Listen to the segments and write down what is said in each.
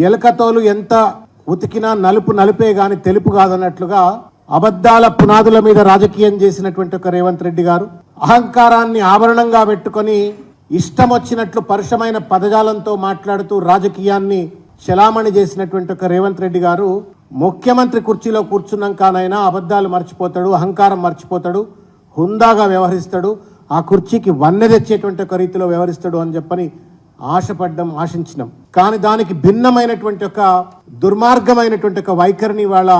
ఎలకతోలు ఎంత ఉతికినా నలుపు నలుపే గాని తెలుపు కాదన్నట్లుగా అబద్ధాల పునాదుల మీద రాజకీయం చేసినటువంటి ఒక రేవంత్ రెడ్డి గారు అహంకారాన్ని ఆభరణంగా పెట్టుకొని ఇష్టం వచ్చినట్లు పరుషమైన పదజాలంతో మాట్లాడుతూ రాజకీయాన్ని చలామణి చేసినటువంటి ఒక రేవంత్ రెడ్డి గారు ముఖ్యమంత్రి కుర్చీలో కూర్చున్నాకనైనా అబద్ధాలు మర్చిపోతాడు అహంకారం మర్చిపోతాడు హుందాగా వ్యవహరిస్తాడు ఆ కుర్చీకి వన్నె తెచ్చేటువంటి ఒక రీతిలో వ్యవహరిస్తాడు అని చెప్పని ఆశపడ్డం ఆశించినాం. కానీ దానికి భిన్నమైనటువంటి ఒక దుర్మార్గమైనటువంటి ఒక వైఖరిని వాళ్ళ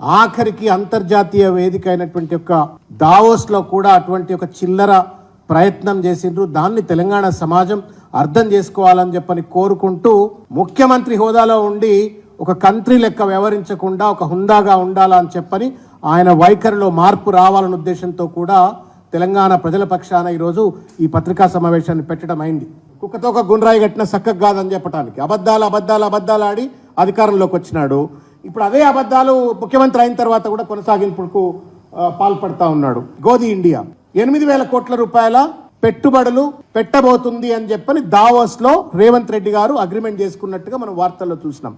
ఆఖరికి అంతర్జాతీయ వేదిక అయినటువంటి ఒక దావోస్లో కూడా అటువంటి ఒక చిల్లర ప్రయత్నం చేసిండ్రు. దాన్ని తెలంగాణ సమాజం అర్థం చేసుకోవాలని చెప్పని కోరుకుంటూ ముఖ్యమంత్రి హోదాలో ఉండి ఒక కంట్రీ లెక్క వ్యవహరించకుండా ఒక హుందాగా ఉండాలని చెప్పని ఆయన వైఖరిలో మార్పు రావాలన్న ఉద్దేశంతో కూడా తెలంగాణ ప్రజల పక్షాన ఈరోజు ఈ పత్రికా సమావేశాన్ని పెట్టడం అయింది. కుక్కతో ఒక గుండ్రాయి కట్టిన సక్కగా కాదని చెప్పడానికి అబద్ధాలు అబద్ధాలు అబద్ధాలు ఆడి అధికారంలోకి వచ్చినాడు. ఇప్పుడు అదే అబద్ధాలు ముఖ్యమంత్రి అయిన తర్వాత కూడా కొనసాగింపుకు పాల్పడతా ఉన్నాడు. గోధి ఇండియా. ఎనిమిది వేల కోట్ల రూపాయల పెట్టుబడులు పెట్టబోతుంది అని చెప్పని దావోస్లో రేవంత్ రెడ్డి గారు అగ్రిమెంట్ చేసుకున్నట్టుగా మనం వార్తల్లో చూసినాం.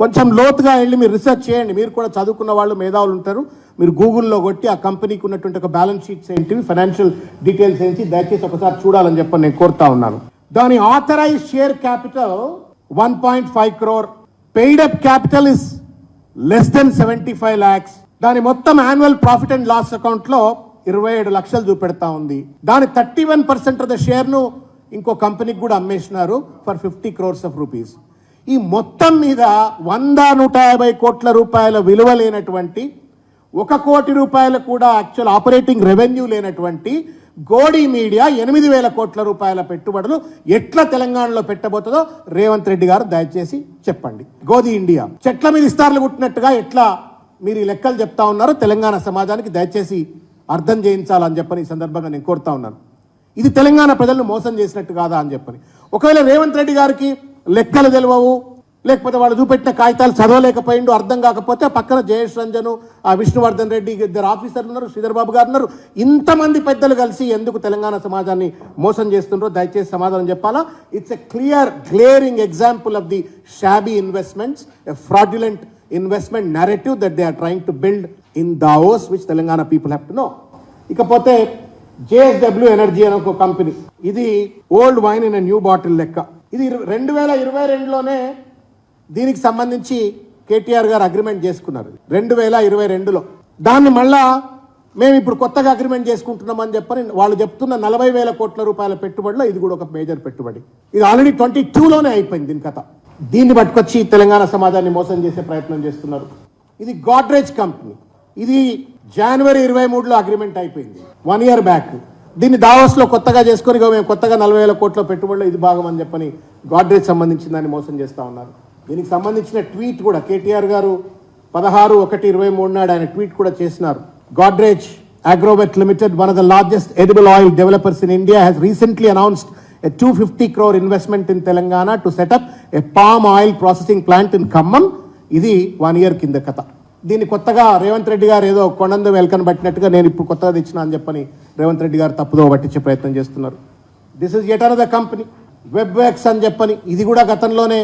కొంచెం లోతుగా వెళ్ళి మీరు రీసెర్చ్ చేయండి. మీరు కూడా చదువుకున్న వాళ్ళు మేధావులు ఉంటారు. మీరు గూగుల్లో కొట్టి ఆ కంపెనీకి ఉన్నటువంటి ఒక బ్యాలెన్స్ షీట్స్ ఏంటివి ఫైనాన్షియల్ డీటెయిల్స్ ఏంటి దయచేసి ఒకసారి చూడాలని చెప్పని నేను కోరుతా ఉన్నాను. దాని authorise share capital one point five crore paid up capital is less than seventy five lakhs దాని మొత్తం యాన్యువల్ ప్రాఫిట్ అండ్ లాస్ అకౌంట్లో ఇరవై ఏడు లక్షలు చూపెడతా ఉంది. దాని thirty one percent of the షేర్ను ఇంకో కంపెనీకి కూడా అమ్మేసినారు for fifty crores of rupees ఈ మొత్తం మీద వంద నూట యాభై కోట్ల రూపాయల విలువ లేనటువంటి ఒక కోటి రూపాయలు కూడా యాక్చువల్ ఆపరేటింగ్ రెవెన్యూ లేనటువంటి గోడి మీడియా ఎనిమిది వేల కోట్ల రూపాయల పెట్టుబడులు ఎట్లా తెలంగాణలో పెట్టబోతుందో రేవంత్ రెడ్డి గారు దయచేసి చెప్పండి. గోధి ఇండియా. చెట్ల మీద ఇస్తార్లు కుట్టినట్టుగా ఎట్లా మీరు ఈ లెక్కలు చెప్తా ఉన్నారో తెలంగాణ సమాజానికి దయచేసి అర్థం చేయించాలని చెప్పని ఈ సందర్భంగా నేను కోరుతా ఉన్నాను. ఇది తెలంగాణ ప్రజలను మోసం చేసినట్టు కాదా అని చెప్పని. ఒకవేళ రేవంత్ రెడ్డి గారికి లెక్కలు తెలియవు లేకపోతే వాళ్ళు చూపెట్టిన కాగితాలు చదవలేకపోయిండు అర్థం కాకపోతే పక్కన జయేష్ రంజను ఆ విష్ణువర్ధన్ రెడ్డి ఇద్దరు ఆఫీసర్లు ఉన్నారు శ్రీధర్ బాబు గారు ఉన్నారు. ఇంతమంది పెద్దలు కలిసి ఎందుకు తెలంగాణ సమాజాన్ని మోసం చేస్తుండ్రో దయచేసి సమాధానం చెప్పాలా? It's a clear glaring example of the shabby investments a fraudulent investment narrative that they are trying to build in Davos which Telangana people have to know ఇకపోతే జేఎస్డబ్ల్యూ ఎనర్జీ అనే ఒక కంపెనీ ఇది old wine in new bottle లెక్క. ఇది రెండు వేల ఇరవై రెండులోనే దీనికి సంబంధించి కేటీఆర్ గారు అగ్రిమెంట్ చేసుకున్నారు. రెండు వేల ఇరవై రెండులో. దాన్ని మళ్ళా మేము ఇప్పుడు కొత్తగా అగ్రిమెంట్ చేసుకుంటున్నామని చెప్పని వాళ్ళు చెప్తున్న నలభై వేల కోట్ల రూపాయల పెట్టుబడిలో ఇది కూడా ఒక మేజర్ పెట్టుబడి. ఇది ఆల్రెడీ ట్వంటీ టూలోనే అయిపోయింది దీని కథ. దీన్ని పట్టుకొచ్చి తెలంగాణ సమాజాన్ని మోసం చేసే ప్రయత్నం చేస్తున్నారు. ఇది గాడ్రేజ్ కంపెనీ. ఇది జనవరి ఇరవై మూడులో అగ్రిమెంట్ అయిపోయింది. One year back. దీన్ని దావోస్లో కొత్తగా చేసుకొని మేము కొత్తగా నలభై వేల కోట్ల పెట్టుబడిలో ఇది భాగం అని చెప్పని గాడ్రేజ్ సంబంధించిన దాన్ని మోసం చేస్తా ఉన్నారు. దీనికి సంబంధించిన ట్వీట్ కూడా కేటీఆర్ గారు పదహారు ఒకటి ఇరవై మూడు నాడు ఆయన ట్వీట్ కూడా చేసినారు. Godrej Agrovet limited one of the largest edible oil developers in India has recently announced a 250 crore investment in Telangana to set up a palm oil processing plant in Khammam. ఇది one year కింద కథ. దీన్ని కొత్తగా రేవంత్ రెడ్డి గారు ఏదో కొండంద వెల్కన్ పట్టినట్టుగా నేను ఇప్పుడు కొత్తగా తెచ్చిన అని చెప్పని రేవంత్ రెడ్డి గారు తప్పుదో పట్టించే ప్రయత్నం చేస్తున్నారు. This is yet another company Web Werks అని చెప్పని ఇది కూడా గతంలోనే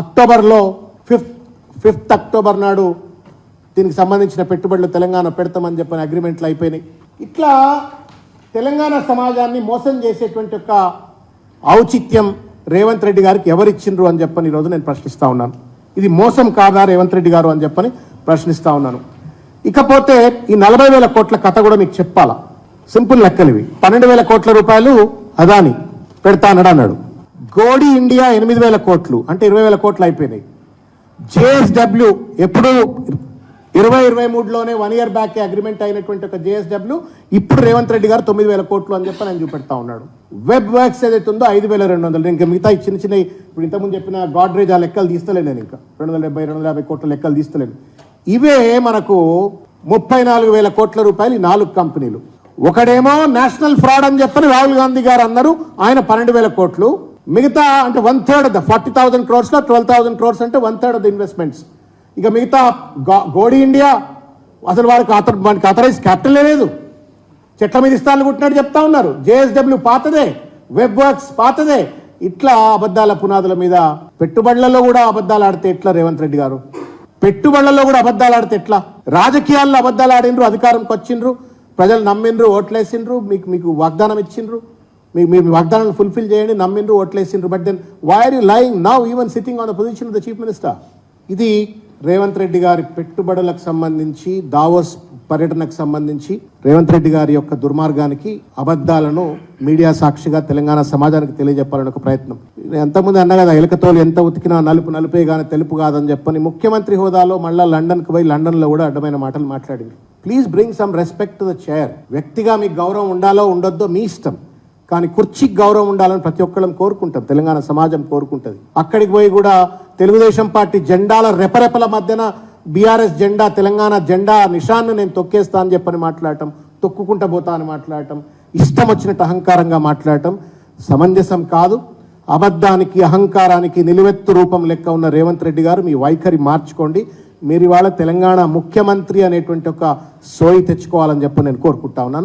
అక్టోబర్లో ఫిఫ్త్ ఫిఫ్త్ అక్టోబర్ నాడు దీనికి సంబంధించిన పెట్టుబడులు తెలంగాణ పెడతామని చెప్పిన అగ్రిమెంట్లు అయిపోయినాయి. ఇట్లా తెలంగాణ సమాజాన్ని మోసం చేసేటువంటి యొక్క ఔచిత్యం రేవంత్ రెడ్డి గారికి ఎవరిచ్చిండ్రు అని చెప్పని ఈరోజు నేను ప్రశ్నిస్తూ ఉన్నాను. ఇది మోసం కాదా రేవంత్ రెడ్డి గారు అని చెప్పని ప్రశ్నిస్తూ ఉన్నాను. ఇకపోతే ఈ నలభై వేల కోట్ల కథ కూడా మీకు చెప్పాలా? సింపుల్ లెక్కలు ఇవి. పన్నెండు వేల కోట్ల రూపాయలు అదాని పెడతా అన్నాడు అన్నాడు. గోడి ఇండియా ఎనిమిది వేల కోట్లు అంటే ఇరవై వేల కోట్లు అయిపోయినాయి. జేఎస్డబ్ల్యూ ఎప్పుడు ఇరవై ఇరవై మూడులోనే వన్ ఇయర్ బ్యాక్ అగ్రిమెంట్ అయినటువంటి ఒక జేఎస్డబ్ల్యూ ఇప్పుడు రేవంత్ రెడ్డి గారు తొమ్మిది వేల కోట్లు అని చెప్పి నేను చూపెడతా ఉన్నాడు. వెబ్ వర్క్స్ ఏదైతే ఉందో ఐదు వేల రెండు వందలు. ఇంకా మిగతా చిన్న చిన్న ఇప్పుడు ఇంతకుముందు చెప్పిన గాడ్రేజ్ ఆ లెక్కలు తీస్తలేను నేను ఇంకా. రెండు వందల డెబ్బై రెండు వందల యాభై కోట్ల లెక్కలు తీస్తలేను. ఇవే మనకు ముప్పై నాలుగు వేల కోట్ల రూపాయలు నాలుగు కంపెనీలు. ఒకడేమో నేషనల్ ఫ్రాడ్ అని చెప్పని రాహుల్ గాంధీ గారు అన్నారు. ఆయన పన్నెండు వేల కోట్లు. మిగతా అంటే one third of the forty thousand క్రోర్స్లో twelve thousand crores అంటే one third of the investments ఇక మిగతా గా- గోడి ఇండియా అసలు వారికి అతను మనకి అథరైజ్ క్యాపిటల్ లేదు. చెట్ల మీద ఇస్తాను కుట్టినట్టు చెప్తా ఉన్నారు. జేఎస్డబ్ల్యూ పాతదే వెబ్ వర్క్స్ పాతదే. ఇట్లా అబద్ధాల పునాదుల మీద పెట్టుబడులలో కూడా అబద్ధాలు ఆడితే ఎట్లా రేవంత్ రెడ్డి గారు? పెట్టుబడులలో కూడా అబద్ధాలు ఆడితే ఎట్లా? రాజకీయాల్లో అబద్ధాలు ఆడిండ్రు అధికారంకి వచ్చిండ్రు ప్రజలు నమ్మిండ్రు ఓట్లేసిండ్రు మీకు మీకు వాగ్దానం ఇచ్చిండ్రు. మీ మీ వాగ్దానాన్ని ఫుల్ఫిల్ చేయండి నమ్మిండ్రు ఓట్లేసిండ్రు. But then why are you lying now even sitting on the position of the chief minister ఇది రేవంత్ రెడ్డి గారి పెట్టుబడులకు సంబంధించి దావోస్ పర్యటనకు సంబంధించి రేవంత్ రెడ్డి గారి యొక్క దుర్మార్గానికి అబద్ధాలను మీడియా సాక్షిగా తెలంగాణ సమాజానికి తెలియజెప్పాలని ఒక ప్రయత్నం. ఎంతమంది అన్న కదా ఎలకతోలు ఎంత ఉతికినా నలుపు నలుపే కానీ తెలుపు కాదని చెప్పని ముఖ్యమంత్రి హోదాలో మళ్ళా లండన్కి పోయి లండన్లో కూడా అడ్డమైన మాటలు మాట్లాడింది. Please bring some respect to the chair వ్యక్తిగా మీకు గౌరవం ఉండాలో ఉండొద్దో మీ ఇష్టం. కానీ కుర్చీకి గౌరవం ఉండాలని ప్రతి ఒక్కళ్ళం కోరుకుంటాం. తెలంగాణ సమాజం కోరుకుంటుంది. అక్కడికి పోయి కూడా తెలుగుదేశం పార్టీ జెండాల రెపరెపల మధ్యన బీఆర్ఎస్ జెండా తెలంగాణ జెండా నిషాన్ను నేను తొక్కేస్తా అని చెప్పని మాట్లాడటం తొక్కుకుంటా పోతా అని మాట్లాడటం ఇష్టం వచ్చినట్టు అహంకారంగా మాట్లాడటం సమంజసం కాదు. అబద్ధానికి అహంకారానికి నిలువెత్తు రూపం లెక్క ఉన్న రేవంత్ రెడ్డి గారు మీ వైఖరి మార్చుకోండి. మీరు ఇవాళ తెలంగాణ ముఖ్యమంత్రి అనేటువంటి ఒక సోయి తెచ్చుకోవాలని చెప్పి నేను కోరుకుంటా ఉన్నాను.